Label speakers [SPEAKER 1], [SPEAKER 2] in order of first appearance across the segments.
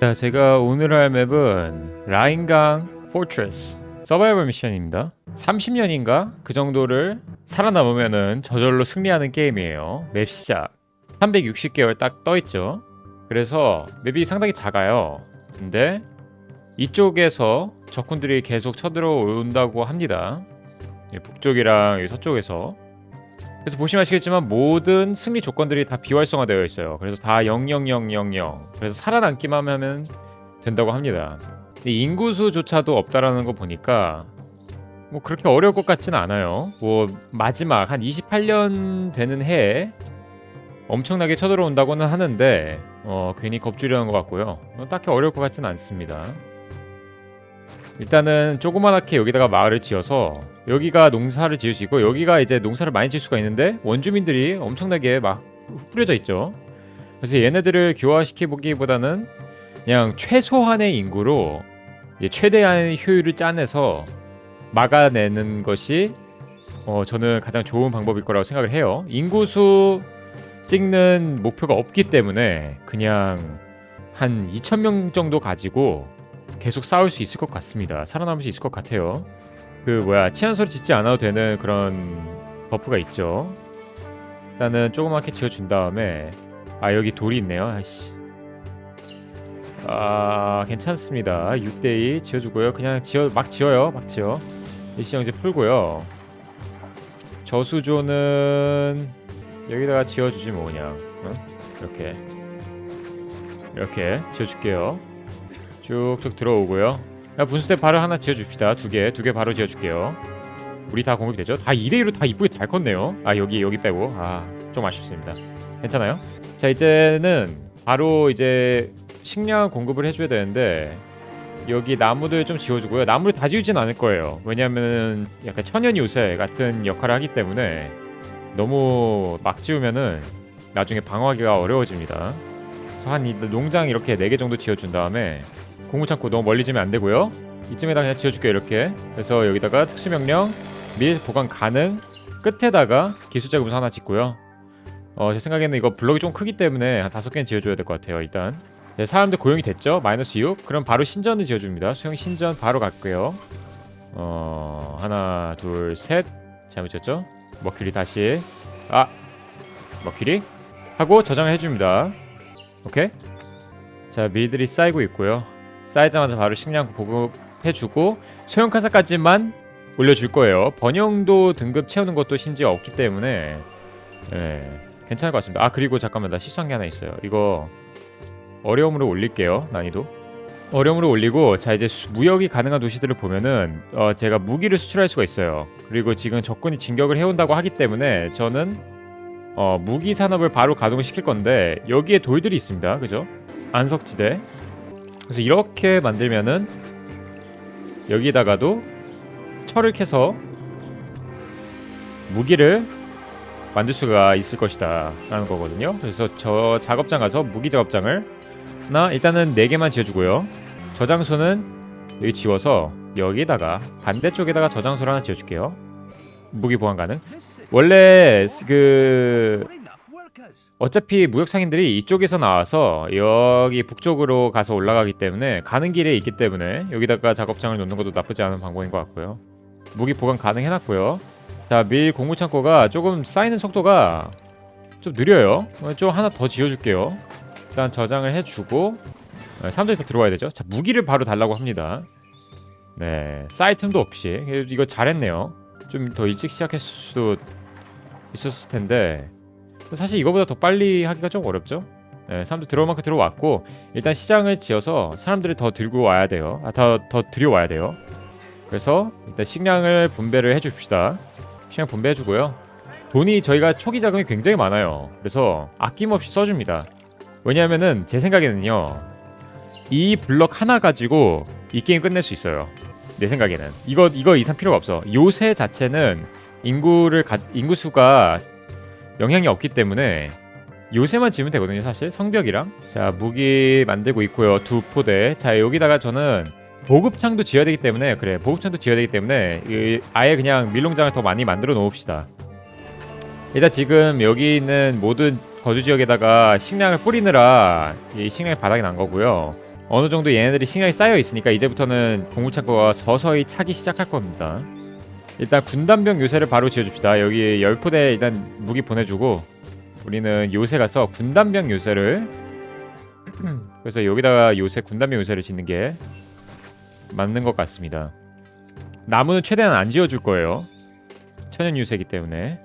[SPEAKER 1] 자, 제가 오늘 할 맵은 라인강 포트레스 서바이벌 미션입니다. 30년인가 그 정도를 살아남으면은 저절로 승리하는 게임이에요. 맵 시작. 360개월 딱 떠 있죠. 그래서 맵이 상당히 작아요. 근데 이쪽에서 적군들이 계속 쳐들어온다고 합니다. 예, 북쪽이랑 이 서쪽에서. 그래서 보시면 아시겠지만 모든 승리 조건들이 다 비활성화되어 있어요. 그래서 다 00000. 그래서 살아남기만 하면 된다고 합니다. 인구수조차도 없다라는 거 보니까 뭐 그렇게 어려울 것 같지는 않아요. 뭐 마지막 한 28년 되는 해에 엄청나게 쳐들어온다고는 하는데 어 괜히 겁주려는 것 같고요. 어, 딱히 어려울 것 같지는 않습니다. 일단은 조그만하게 여기다가 마을을 지어서 여기가 농사를 있고 여기가 이제 농사를 많이 지을 수가 있는데 원주민들이 엄청나게 막 뿌려져 있죠. 그래서 얘네들을 교화시켜 보기보다는 그냥 최소한의 인구로 이 최대한 효율을 짜내서 막아내는 것이 어 저는 가장 좋은 방법일 거라고 생각을 해요. 인구수 찍는 목표가 없기 때문에 그냥 한 2,000명 정도 가지고 계속 싸울 수 있을 것 같습니다. 살아남을 수 있을 것 같아요. 그 뭐야 치안 소리 짓지 않아도 되는 그런 버프가 있죠. 일단은 조그맣게 지어준 다음에 아 여기 돌이 있네요. 아이씨. 아 괜찮습니다. 6대2 지어주고요. 그냥 지어 막 지어요. 막 지어. 일시정지 풀고요. 저수조는 여기다가 지어주지 뭐 그냥 응? 이렇게 이렇게 지어줄게요. 쭉쭉 들어오고요. 야, 분수대 바로 하나 지어줍시다. 두 개, 두 개 바로 지어줄게요. 우리 다 공격이 되죠? 다 2대2로 다 이쁘게 잘 컸네요. 아 여기 여기 빼고 아 좀 아쉽습니다. 괜찮아요? 자 이제는 바로 이제 식량 공급을 해줘야 되는데 여기 나무들 좀 지어주고요. 나무를 다 지우진 않을 거예요. 왜냐하면 약간 천연 요새 같은 역할을 하기 때문에 너무 막 지우면은 나중에 방어하기가 어려워집니다. 그래서 한이 농장 이렇게 4개 정도 지어준 다음에 공무창고 너무 멀리 지면 안 되고요. 이쯤에다 그냥 지어줄게요 이렇게. 그래서 여기다가 특수명령 및 보관 가능 끝에다가 기술자 금수 하나 짓고요. 어, 제 생각에는 이거 블럭이 좀 크기 때문에 한 다섯 개는 지어줘야 될 것 같아요 일단. 네, 사람들 고용이 됐죠? 마이너스 6. 그럼 바로 신전을 지어줍니다. 수영 신전 바로 갈게요. 어 하나 둘 셋. 잘못 쳤죠? 머큐리 다시. 아 머큐리 하고 저장을 해줍니다. 오케이. 자 밀들이 쌓이고 있고요. 쌓이자마자 바로 식량 보급해주고 소형 카사까지만 올려줄 거예요. 번영도 등급 채우는 것도 심지어 없기 때문에 예, 괜찮을 것 같습니다. 아 그리고 잠깐만 나 실수한 게 하나 있어요. 이거 어려움으로 올릴게요 난이도. 어려움으로 올리고 자 이제 수- 무역이 가능한 도시들을 보면은 어, 제가 무기를 수출할 수가 있어요. 그리고 지금 적군이 진격을 해온다고 하기 때문에 저는 어, 무기 산업을 바로 가동을 시킬 건데 여기에 돌들이 있습니다. 그죠? 안석지대. 그래서 이렇게 만들면은 여기다가도 철을 캐서 무기를 만들 수가 있을 것이다 라는 거거든요. 그래서 저 작업장 가서 무기 작업장을 나 일단은 4개만 지어주고요. 저장소는 여기 지워서 여기다가 반대쪽에다가 저장소를 하나 지어줄게요. 무기 보관 가능. 원래 그 어차피 무역 상인들이 이쪽에서 나와서 여기 북쪽으로 가서 올라가기 때문에 가는 길에 있기 때문에 여기다가 작업장을 놓는 것도 나쁘지 않은 방법인 것 같고요. 무기 보관 가능해놨고요. 자, 밀 공무 창고가 조금 쌓이는 속도가 좀 느려요. 어, 좀 하나 더 지어줄게요. 일단 저장을 해주고 어, 사람들이 더 들어와야 되죠. 자, 무기를 바로 달라고 합니다. 네, 틈도 없이 이거 잘했네요. 좀 더 일찍 시작했을 수도 있었을 텐데 사실 이거보다 더 빨리 하기가 좀 어렵죠. 네, 사람들 들어올 만큼 들어왔고 일단 시장을 지어서 사람들을 더 들고 와야 돼요. 아, 더, 더 들여와야 돼요. 그래서 일단 식량을 분배를 해줍시다. 식량 분배해주고요. 돈이 저희가 초기 자금이 굉장히 많아요. 그래서 아낌없이 써줍니다. 왜냐하면은 제 생각에는요. 이 블럭 하나 가지고 이 게임 끝낼 수 있어요. 내 생각에는 이거 이거 이상 필요가 없어. 요새 자체는 인구를 가, 인구 수가 영향이 없기 때문에 요새만 지으면 되거든요 사실. 성벽이랑. 자 무기 만들고 있고요 두 포대. 자 여기다가 저는 보급창도 지어야 되기 때문에 그래 보급창도 지어야 되기 때문에 이, 아예 그냥 밀농장을 더 많이 만들어 놓읍시다. 일단 지금 여기 있는 모든 거주 지역에다가 식량을 뿌리느라 이 식량이 바닥이 난 거고요. 어느 정도 얘네들이 식량이 쌓여 있으니까 이제부터는 공무창고가 서서히 차기 시작할 겁니다. 일단 군단병 요새를 바로 지어줍시다. 여기 열포대 일단 무기 보내주고 우리는 요새 가서 군단병 요새를 그래서 여기다가 요새 군단병 요새를 짓는 게 맞는 것 같습니다. 나무는 최대한 안 지어줄 거예요. 천연 유세이기 때문에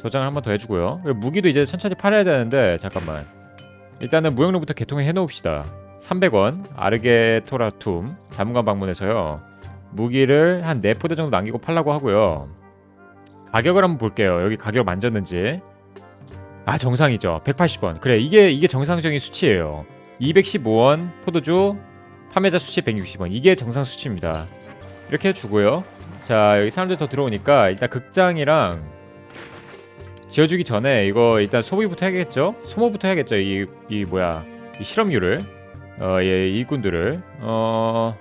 [SPEAKER 1] 저장을 한 번 더 해주고요. 그리고 무기도 이제 천천히 팔아야 되는데 잠깐만. 일단은 무역로부터 개통해 해놓읍시다. 300원 아르게토라툼 자문관 방문해서요. 무기를 한 4포대 정도 남기고 팔라고 하고요. 가격을 한번 볼게요. 여기 가격 만졌는지. 아 정상이죠. 180원. 그래 이게 이게 정상적인 수치예요. 215원 포도주 판매자 수치 160원. 이게 정상 수치입니다. 이렇게 해주고요. 자 여기 사람들 더 들어오니까 일단 극장이랑 지어주기 전에 이거 일단 소비부터 해야겠죠? 소모부터 해야겠죠? 이, 이 뭐야 이 실험유를 어예 일꾼들을 어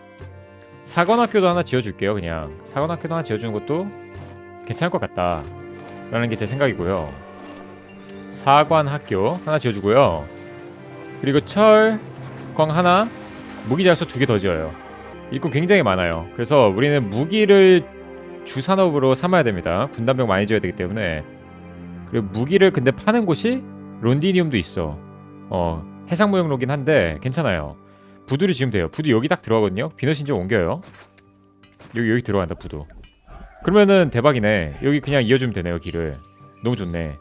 [SPEAKER 1] 사관학교도 하나 지어줄게요 그냥. 사관학교도 하나 지어주는 것도 괜찮을 것 같다 라는 게 제 생각이고요. 사관학교 하나 지어주고요. 그리고 철광 하나 무기자소 두개 더 지어요. 일꾼 굉장히 많아요. 그래서 우리는 무기를 주산업으로 삼아야 됩니다. 군단병 많이 지어야 되기 때문에. 그리고 무기를 근데 파는 곳이 론디니움도 있어. 어 해상무역로긴 한데 괜찮아요. 부두를 지으면 돼요. 부두 여기 딱 들어가거든요. 비너신 좀 옮겨요. 여기 여기 들어간다 부두. 그러면은 대박이네. 여기 그냥 이어주면 되네요 길을. 너무 좋네.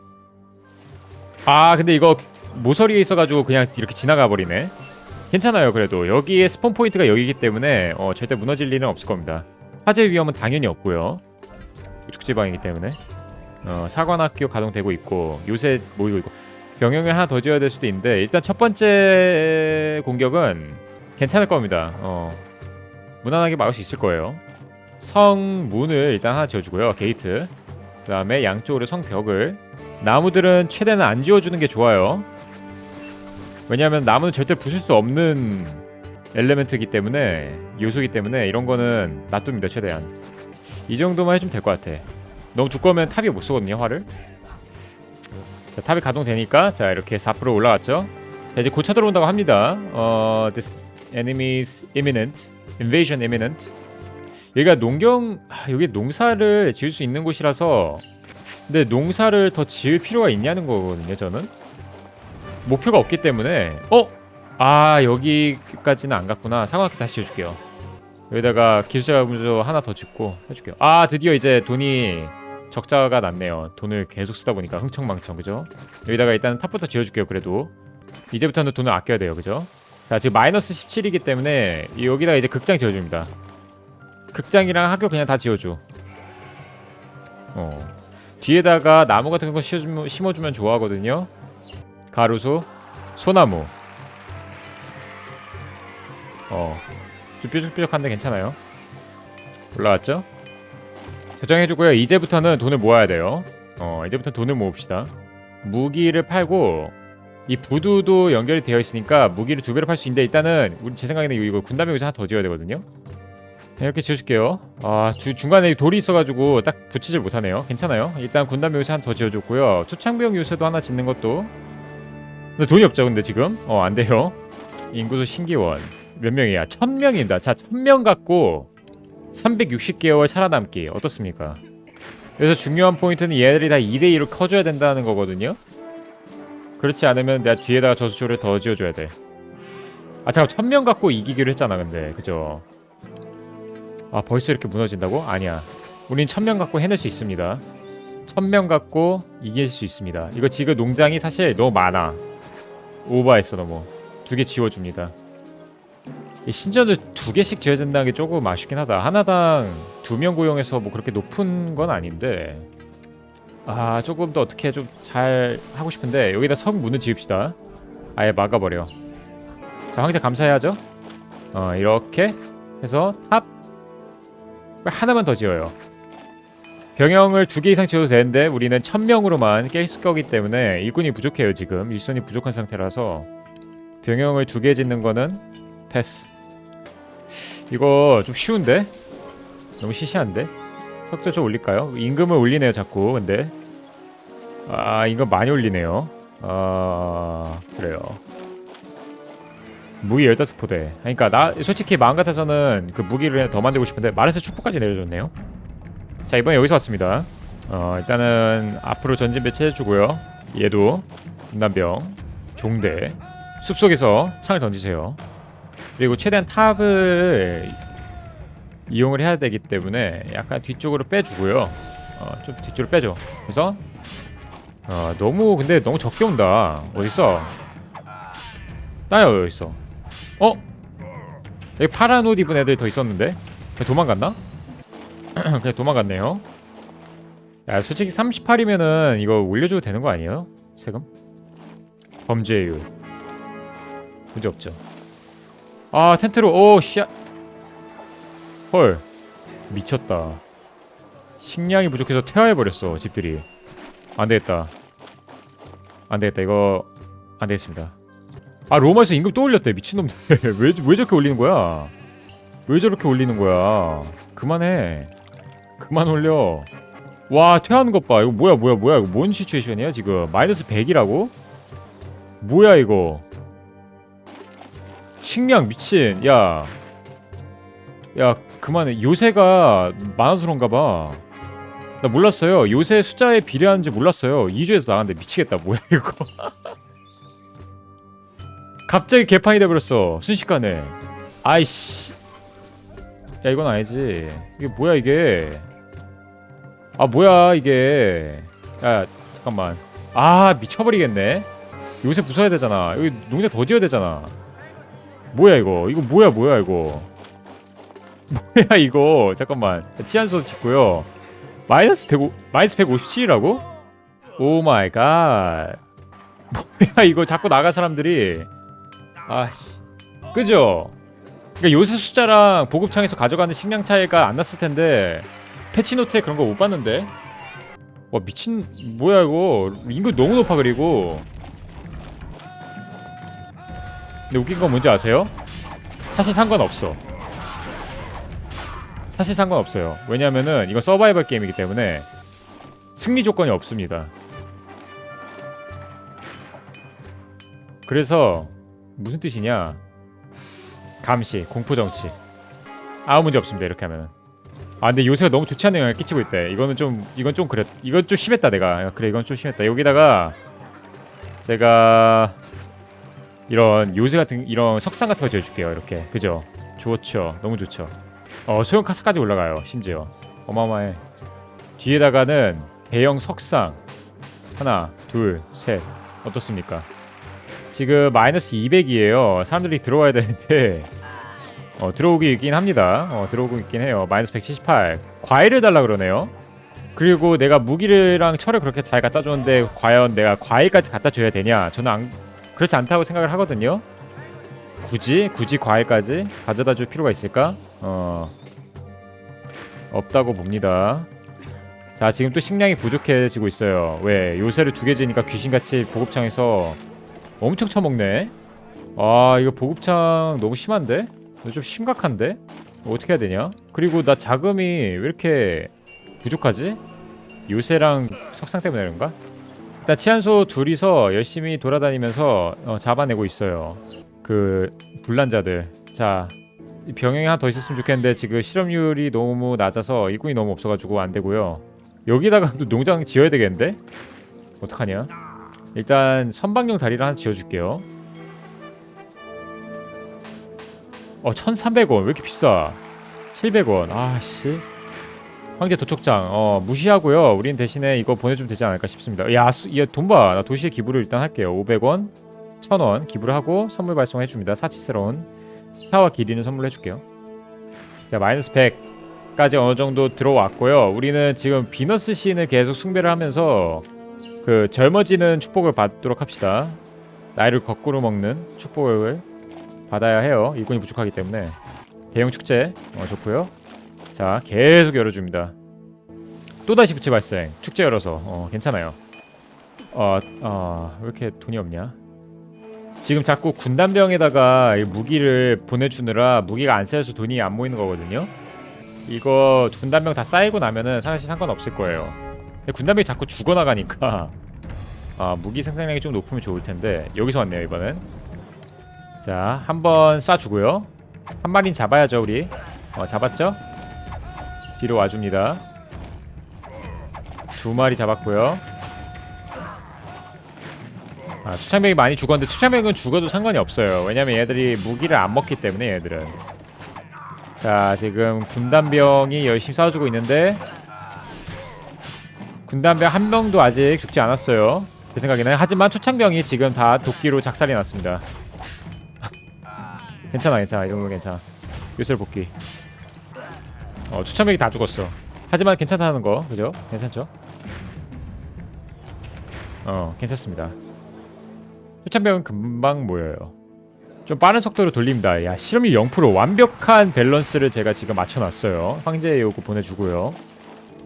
[SPEAKER 1] 아 근데 이거 모서리에 있어가지고 그냥 이렇게 지나가 버리네. 괜찮아요 그래도 여기에 스폰 포인트가 여기기 때문에 어, 절대 무너질 일은 없을 겁니다. 화재 위험은 당연히 없고요. 우측 지방이기 때문에. 어, 사관학교 가동되고 있고 요새 모이고 있고 병영을 하나 더 지어야 될 수도 있는데 일단 첫 번째 공격은 괜찮을 겁니다. 어, 무난하게 막을 수 있을 거예요. 성문을 일단 하나 지어주고요. 게이트. 그 다음에 양쪽으로 성벽을 나무들은 최대한 안 지어주는 게 좋아요. 왜냐하면 나무는 절대 부술 수 없는 엘레멘트이기 때문에 요소이기 때문에 이런 거는 놔둡니다 최대한. 이 정도만 해주면 될 것 같아. 너무 두꺼우면 탑이 못 쏘거든요 화를 자, 탑이 가동되니까 자 이렇게 4% 올라갔죠 자, 이제 고쳐 들어온다고 합니다 어 this enemy's imminent invasion imminent 여기가 농경 아, 여기 농사를 지을 수 있는 곳이라서 근데 농사를 더 지을 필요가 있냐는 거거든요 저는 목표가 없기 때문에 어? 아 여기까지는 안 갔구나 상황학교 다시 지어줄게요 여기다가 기술자 문서 하나 더 짓고 해줄게요 아 드디어 이제 돈이 적자가 났네요. 돈을 계속 쓰다 보니까 흥청망청 그죠? 여기다가 일단 탑부터 지어줄게요. 그래도 이제부터는 돈을 아껴야 돼요. 그죠? 자 지금 마이너스 17이기 때문에 여기다가 이제 극장 지어줍니다. 극장이랑 학교 그냥 다 지어줘. 어 뒤에다가 나무 같은 거 심어주면, 심어주면 좋아하거든요. 가로수, 소나무. 어좀 뾰족뾰족한데 괜찮아요. 올라왔죠? 저장해주고요. 이제부터는 돈을 모아야 돼요. 어, 이제부터 돈을 모읍시다. 무기를 팔고 이 부두도 연결이 되어 있으니까 무기를 두 배로 팔 수 있는데 일단은 우리 제 생각에는 이거 군담에 여기서 하나 더 지어야 되거든요. 네, 이렇게 지어줄게요. 아 주, 중간에 돌이 있어가지고 딱 붙이질 못하네요. 괜찮아요. 일단 군담 요새 하나 더 지어줬고요. 투창병 요새도 하나 짓는 것도 근데 돈이 없죠. 근데 지금 어 안 돼요. 인구수 신기원 몇 명이야? 천 명입니다. 자, 천 명 갖고 360개월 살아남기 어떻습니까? 그래서 중요한 포인트는 얘들이 다 2대2로 커줘야 된다는 거거든요 그렇지 않으면 내가 뒤에다가 저수조를 더 지어줘야 돼 아 잠깐 천명 갖고 이기기로 했잖아 근데. 그죠? 아 벌써 이렇게 무너진다고? 아니야. 우린 천명 갖고 해낼 수 있습니다. 천명 갖고 이길 수 있습니다. 이거 지금 농장이 사실 너무 많아. 오버했어 너무. 두 개 지워줍니다. 이 신전을 두 개씩 지어야 된다는 게 조금 아쉽긴 하다. 하나당 두 명 고용해서 뭐 그렇게 높은 건 아닌데 아 조금 더 어떻게 좀 잘 하고 싶은데 여기다 성 문을 지읍시다. 아예 막아버려. 자 황제 감사해야죠. 어 이렇게 해서 탑 하나만 더 지어요. 병영을 두 개 이상 지어도 되는데 우리는 천 명으로만 깰 거기 때문에 일꾼이 부족해요 지금 일손이 부족한 상태라서 병영을 두 개 짓는 거는 패스 이거 좀 쉬운데? 너무 시시한데? 속도 좀 올릴까요? 임금을 올리네요 자꾸. 근데. 아 이거 많이 올리네요. 아 그래요. 무기 15포대. 그러니까 나 솔직히 마음 같아서는 그 무기를 더 만들고 싶은데 마르스 축포까지 내려줬네요. 자 이번에 여기서 왔습니다. 어 일단은 앞으로 전진 배치해주고요. 얘도 분단병 종대 숲속에서 창을 던지세요. 그리고 최대한 탑을 이용을 해야 되기 때문에 약간 뒤쪽으로 빼주고요. 어, 좀 뒤쪽으로 빼줘. 그래서 어, 너무 근데 너무 적게 온다. 어딨어? 나요 여기 있어? 어? 여기 파란 옷 입은 애들 더 있었는데? 그냥 도망갔나? 그냥 도망갔네요. 야 솔직히 38이면은 이거 올려줘도 되는 거 아니에요? 세금? 범죄율. 문제 없죠. 아 텐트로. 오 씨앗 헐 미쳤다. 식량이 부족해서 퇴화해버렸어 집들이. 안되겠다. 안되겠다 이거 안되겠습니다. 아 로마에서 임금 또 올렸대 미친놈들. 왜, 왜 저렇게 올리는 거야? 왜 저렇게 올리는 거야? 그만해. 그만 올려. 와 퇴하는 것봐. 이거 뭐야 뭐야 뭐야. 이거 뭔 시츄에이션이야 지금. 마이너스 100이라고? 뭐야 이거? 식량 미친. 야. 야 그만해. 요새가 많아서 그런가 봐. 나 몰랐어요. 요새 숫자에 비례하는지 몰랐어요. 2주에서 나갔는데 미치겠다. 뭐야 이거. 갑자기 개판이 돼버렸어. 순식간에. 아이씨. 야 이건 아니지. 이게 뭐야 이게? 아 뭐야 이게? 야 잠깐만. 아 미쳐버리겠네. 요새 부숴야 되잖아. 여기 농장 더 지어야 되잖아. 뭐야 이거? 이거 뭐야 뭐야 이거 뭐야 이거? 잠깐만. 치안소 짓고요. 마이너스 105 마이너스 157이라고? 오 마이 갓. 뭐야 이거 자꾸 나가 사람들이. 아씨. 그죠? 그러니까 요새 숫자랑 보급창에서 가져가는 식량 차이가 안 났을 텐데 패치노트에 그런 거 못 봤는데? 와 미친 뭐야 이거? 인구 너무 높아 그리고. 근데 웃긴 건 뭔지 아세요? 사실 상관없어 사실 상관없어요. 왜냐면은 이거 서바이벌 게임이기 때문에 승리 조건이 없습니다. 그래서 무슨 뜻이냐? 감시 공포정치. 아무 문제 없습니다 이렇게 하면은. 아 근데 요새가 너무 좋지 않은 영향을 끼치고 있대. 이거는 좀 이건 좀 그래 이건 좀 심했다 내가. 그래 이건 좀 심했다. 여기다가 제가 이런 요새 같은 이런 석상 같은 거 지어줄게요 이렇게. 그죠? 좋죠. 너무 좋죠 어 소형 카스까지 올라가요 심지어. 어마어마해. 뒤에다가는 대형 석상. 하나 둘 셋. 어떻습니까? 지금 마이너스 200이에요. 사람들이 들어와야 되는데. 어, 들어오기 있긴 합니다. 어, 들어오고 있긴 해요. 마이너스 178 과일을 달라 그러네요. 그리고 내가 무기랑 철을 그렇게 잘 갖다 줬는데 과연 내가 과일까지 갖다 줘야 되냐? 저는 안, 그렇지 않다고 생각을 하거든요. 굳이? 굳이 과일까지 가져다 줄 필요가 있을까? 어 없다고 봅니다. 자 지금 또 식량이 부족해지고 있어요. 왜 요새를 두 개 지니까 귀신같이 보급창에서 엄청 처먹네. 아 이거 보급창 너무 심한데? 좀 심각한데? 어떻게 해야 되냐? 그리고 나 자금이 왜 이렇게 부족하지? 요새랑 석상 때문에 그런가? 일단 치안소 둘이서 열심히 돌아다니면서 어, 잡아내고 있어요. 그 불난자들. 자, 이 병영이 하나 더 있었으면 좋겠는데 지금 실업률이 너무 낮아서 일꾼이 너무 없어가지고 안 되고요. 여기다가 또 농장 지어야 되겠는데? 어떡하냐? 일단 선박용 다리를 하나 지어줄게요. 어, 1,300원. 왜 이렇게 비싸? 700원. 아씨. 황제 도촉장. 어, 무시하고요. 우린 대신에 이거 보내주면 되지 않을까 싶습니다. 야, 수, 야, 돈 봐. 나 도시에 기부를 일단 할게요. 500원, 1000원 기부를 하고 선물 발송해 줍니다. 사치스러운 스타와 기리는 선물해 줄게요. 자, 마이너스 100까지 어느 정도 들어왔고요. 우리는 지금 비너스 시인을 계속 숭배를 하면서 그 젊어지는 축복을 받도록 합시다. 나이를 거꾸로 먹는 축복을 받아야 해요. 일꾼이 부족하기 때문에 대형 축제 어, 좋고요. 자, 계속 열어줍니다. 또 다시 부채 발생. 축제 열어서 어, 괜찮아요. 어, 어, 왜 이렇게 돈이 없냐? 지금 자꾸 군단병에다가 이 무기를 보내주느라 무기가 안 쌓여서 돈이 안 모이는 거거든요. 이거 군단병 다 쌓이고 나면은 사실 상관없을 거예요. 근데 군단병이 자꾸 죽어나가니까 아 무기 생산량이 좀 높으면 좋을 텐데 여기서 왔네요 이번엔. 자, 한번 쏴주고요. 한 마리는 잡아야죠, 우리. 어, 잡았죠? 뒤로 와줍니다. 두 마리 잡았고요. 아, 추창병이 많이 죽었는데 추창병은 죽어도 상관이 없어요. 왜냐면 얘들이 무기를 안 먹기 때문에 얘들은. 자, 지금 군단병이 열심히 싸워주고 있는데 군단병 한 명도 아직 죽지 않았어요. 제 생각에는 하지만 초창병이 지금 다 도끼로 작살이 났습니다. 괜찮아, 괜찮아, 이 정도 는 괜찮아. 요술 복귀. 어, 초창병이 다 죽었어. 하지만 괜찮다는 거, 그죠? 괜찮죠? 어, 괜찮습니다. 초창병은 금방 모여요. 좀 빠른 속도로 돌립니다. 야, 실험이 0% 완벽한 밸런스를 제가 지금 맞춰놨어요. 황제의 요구 보내주고요.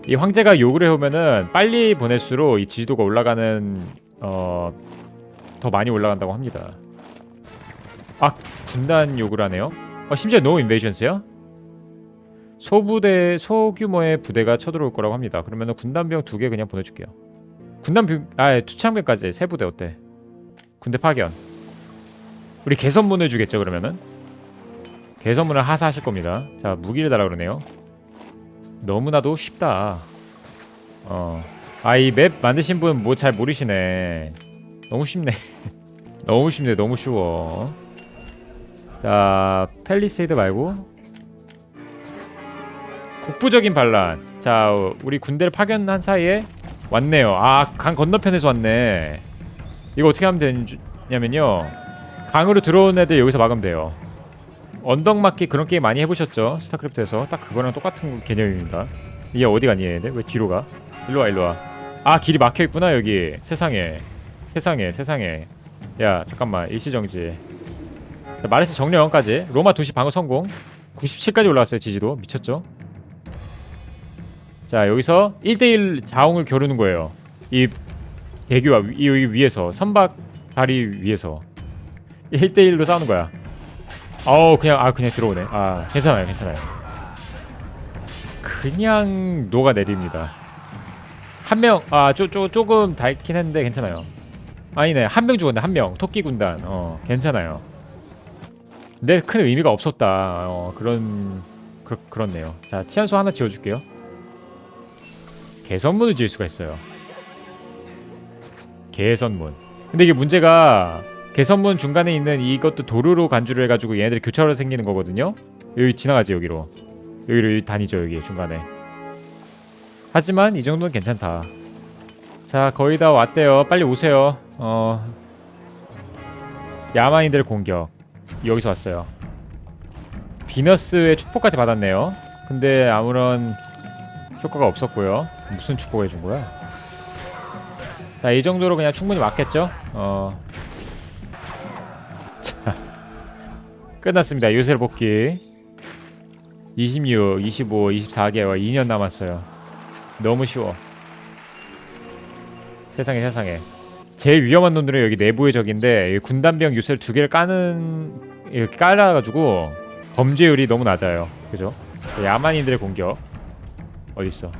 [SPEAKER 1] 이 황제가 요구를 해오면은 빨리 보낼수록 이 지지도가 올라가는 어 더 많이 올라간다고 합니다. 아 군단 요구를 하네요. 어, 심지어 노 인베이션스요? 소부대 소규모의 부대가 쳐들어올 거라고 합니다. 그러면은 군단병 두 개 그냥 보내줄게요. 군단병 아 투창병까지 세 부대 어때? 군대 파견. 우리 개선문을 주겠죠 그러면은 개선문을 하사하실 겁니다. 자 무기를 달라 그러네요. 너무나도 쉽다. 어. 아, 이 맵 만드신 분 뭐 잘 모르시네. 너무 쉽네. 너무 쉽네. 너무 쉬워. 자, 펠리세이드 말고 국부적인 반란. 자, 어, 우리 군대를 파견한 사이에 왔네요. 아, 강 건너편에서 왔네. 이거 어떻게 하면 되냐면요. 강으로 들어온 애들 여기서 막으면 돼요. 언덕 맞기 그런 게임 많이 해보셨죠? 스타크래프트에서 딱 그거랑 똑같은 개념입니다. 얘 어디 가니 얘네? 왜 뒤로 가? 일로 와 일로 와. 아 길이 막혀 있구나 여기. 세상에, 세상에, 세상에. 야 잠깐만 일시정지. 자, 마레스 정령까지 로마 도시 방어 성공. 97까지 올라왔어요 지지도 미쳤죠? 자 여기서 1대1 자웅을 겨루는 거예요. 이 대교와 위, 이 위에서 선박 다리 위에서 1대1로 싸우는 거야. 어우 그냥 아 그냥 들어오네. 아 괜찮아요 괜찮아요. 그냥 녹아 내립니다. 한 명아쪼 쪼, 조금 닳긴 했는데 괜찮아요. 아니네 한 명 죽었네 한 명. 토끼 군단. 어 괜찮아요. 근데 큰 의미가 없었다. 어 그런 그, 그렇네요. 자 치안소 하나 지어줄게요. 개선문을 지을 수가 있어요 개선문 근데 이게 문제가 개선문 중간에 있는 이것도 도로로 간주를 해가지고 얘네들이 교차로 생기는 거거든요. 여기 지나가지 여기로. 여기로 여기 다니죠 여기 중간에. 하지만 이 정도는 괜찮다. 자 거의 다 왔대요. 빨리 오세요. 어 야만인들 공격 여기서 왔어요. 비너스의 축복까지 받았네요. 근데 아무런 효과가 없었고요. 무슨 축복 해준 거야? 자 이 정도로 그냥 충분히 맞겠죠? 어 끝났습니다. 요새 복귀. 26, 25, 24개월 2년 남았어요. 너무 쉬워. 세상에 세상에. 제일 위험한 놈들은 여기 내부의 적인데 군단병 요새를 두 개를 까는 이렇게 깔아가지고 범죄율이 너무 낮아요. 그죠? 야만인들의 공격 어디 있어?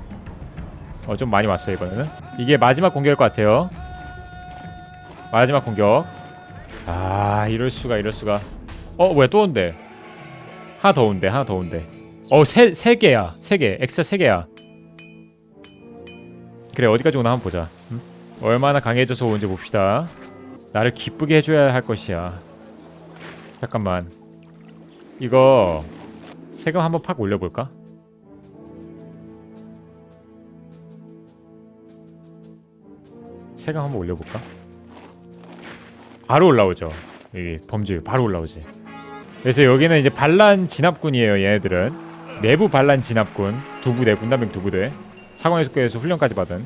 [SPEAKER 1] 어 좀 많이 왔어 요 이번에는. 이게 마지막 공격일 것 같아요. 마지막 공격. 아 이럴 수가 이럴 수가. 어 뭐야 또 온대 하나 더 온대 하나 더 온대 어세 세 개야 세개 엑스트라 세 개야 그래 어디까지 오나 한번 보자 응? 얼마나 강해져서 오는지 봅시다 나를 기쁘게 해줘야 할 것이야 잠깐만 이거 세금 한번 팍 올려볼까? 세금 한번 올려볼까? 바로 올라오죠. 여기 범죄 바로 올라오지. 그래서 여기는 이제 반란 진압군이에요 얘네들은. 내부 반란 진압군. 두 부대 군단병 두 부대. 사관예술교에서 훈련까지 받은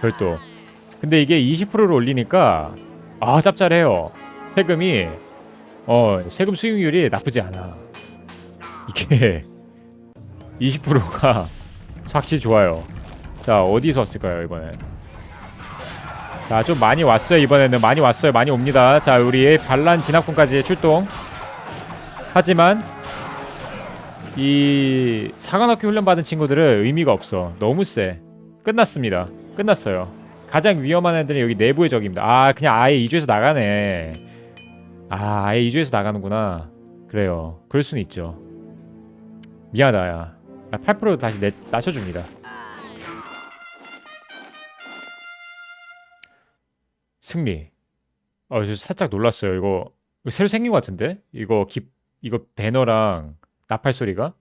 [SPEAKER 1] 별도. 근데 이게 20%를 올리니까 아 짭짤해요. 세금이 어 세금 수익률이 나쁘지 않아. 이게 20%가 확실히 좋아요. 자 어디서 왔을까요 이번엔 자 좀 많이 왔어요 이번에는. 많이 왔어요 많이 옵니다. 자 우리 반란 진압군까지 출동. 하지만 이 사관학교 훈련 받은 친구들은 의미가 없어. 너무 세 끝났습니다. 끝났어요. 가장 위험한 애들은 여기 내부의 적입니다. 아 그냥 아예 이주에서 나가네. 아 아예 2주에서 나가는구나. 그래요. 그럴 수는 있죠. 미안하다 야. 아, 8% 다시 내, 낮춰줍니다 승리. 어, 저 살짝 놀랐어요. 이거, 이거 새로 생긴 것 같은데? 이거 기, 이거 배너랑 나팔 소리가?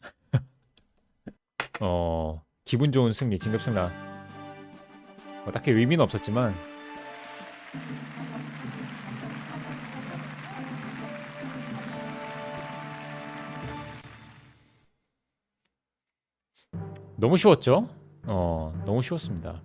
[SPEAKER 1] 어 기분 좋은 승리 진급 승라 뭐 딱히 의미는 없었지만. 너무 쉬웠죠? 어 너무 쉬웠습니다